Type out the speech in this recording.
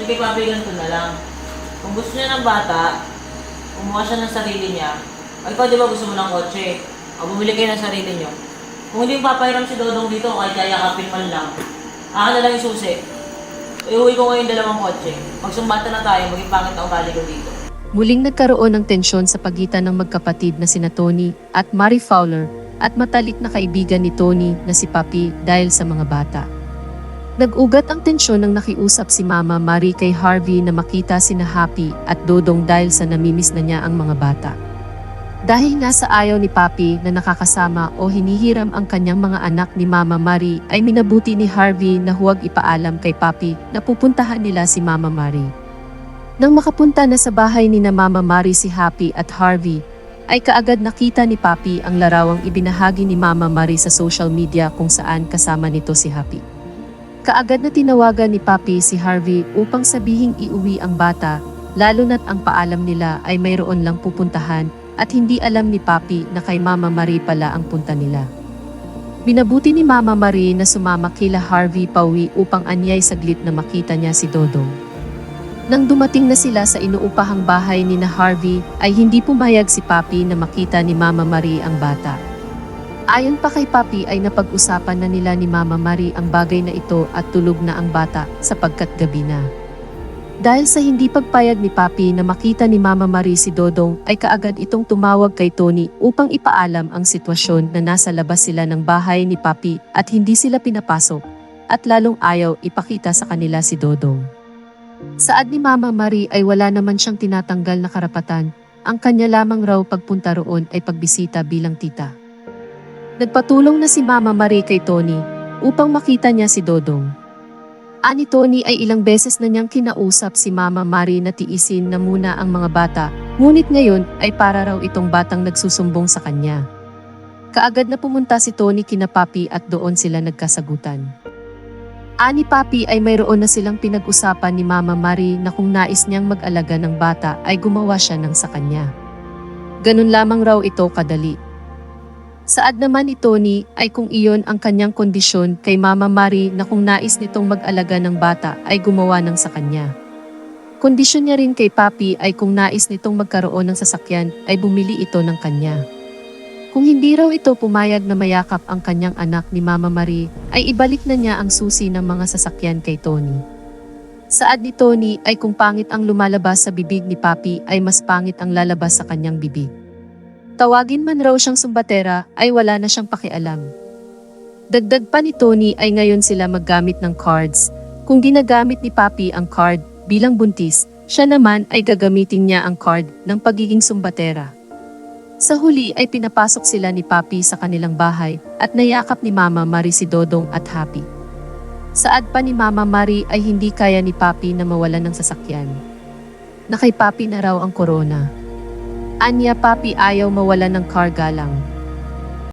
Kay Papi ganito na lang. Kung gusto niya ng bata, kumuha siya ng sarili niya. Ay, ikaw di ba gusto mo ng kotse? O, bumili kayo ng sarili niyo. Kung hindi yung papayram si Dodong dito, kahit yayakapin man lang, akin na lang yung susi. Iuwi ko ngayon dalawang kotse. Magsumbata na tayo, maging pangit ang ugali ko dito. Muling nagkaroon ng tensyon sa pagitan ng magkapatid na sina Tony at Mary Fowler at matalik na kaibigan ni Tony na si Papi dahil sa mga bata. Nag-ugat ang tensyon nang nakiusap si Mama Mary kay Harvey na makita sina Happy at Dodong dahil sa namimiss na niya ang mga bata. Dahil nga sa ayaw ni Papi na nakakasama o hinihiram ang kanyang mga anak ni Mama Mary ay minabuti ni Harvey na huwag ipaalam kay Papi na pupuntahan nila si Mama Mary. Nang makapunta na sa bahay ni na Mama Mary si Happy at Harvey, ay kaagad nakita ni Papi ang larawang ibinahagi ni Mama Mary sa social media kung saan kasama nito si Happy. Kaagad na tinawagan ni Papi si Harvey upang sabihing iuwi ang bata, lalo na't ang paalam nila ay mayroon lang pupuntahan at hindi alam ni Papi na kay Mama Marie pala ang punta nila. Binabuti ni Mama Marie na sumama kila Harvey pauwi upang anyay saglit na makita niya si Dodong. Nang dumating na sila sa inuupahang bahay ni na Harvey, ay hindi pumayag si Papi na makita ni Mama Marie ang bata. Ayon pa kay Papi ay napag-usapan na nila ni Mama Marie ang bagay na ito at tulog na ang bata sapagkat gabi na. Dahil sa hindi pagpayag ni Papi na makita ni Mama Marie si Dodong ay kaagad itong tumawag kay Tony upang ipaalam ang sitwasyon na nasa labas sila ng bahay ni Papi at hindi sila pinapasok at lalong ayaw ipakita sa kanila si Dodong. Saad ni Mama Marie ay wala naman siyang tinatanggal na karapatan, ang kanya lamang raw pagpunta roon ay pagbisita bilang tita. Nagpatulong na si Mama Marie kay Tony upang makita niya si Dodong. Ani Tony ay ilang beses na niyang kinausap si Mama Marie na tiisin na muna ang mga bata, ngunit ngayon ay para raw itong batang nagsusumbong sa kanya. Kaagad na pumunta si Tony kina Papi at doon sila nagkasagutan. Ani Papi ay mayroon na silang pinag-usapan ni Mama Marie na kung nais niyang mag-alaga ng bata ay gumawa siya ng sa kanya. Ganun lamang raw ito kadali. Saad naman ni Tony ay kung iyon ang kanyang kondisyon kay Mama Marie na kung nais nitong mag-alaga ng bata ay gumawa ng sa kanya. Kondisyon niya rin kay Papi ay kung nais nitong magkaroon ng sasakyan ay bumili ito ng kanya. Kung hindi raw ito pumayag na mayakap ang kanyang anak ni Mama Marie, ay ibalik na niya ang susi ng mga sasakyan kay Tony. Saad ni Tony ay kung pangit ang lumalabas sa bibig ni Papi ay mas pangit ang lalabas sa kanyang bibig. Tawagin man raw siyang sumbatera ay wala na siyang pakialam. Dagdag pa ni Tony ay ngayon sila maggamit ng cards. Kung ginagamit ni Papi ang card bilang buntis, siya naman ay gagamitin niya ang card ng pagiging sumbatera. Sa huli ay pinapasok sila ni Papi sa kanilang bahay at nayakap ni Mama Marie si Dodong at Happy. Saad pa ni Mama Marie ay hindi kaya ni Papi na mawalan ng sasakyan. Na kay Papi na raw ang corona. Anya Papi ayaw mawalan ng car galang.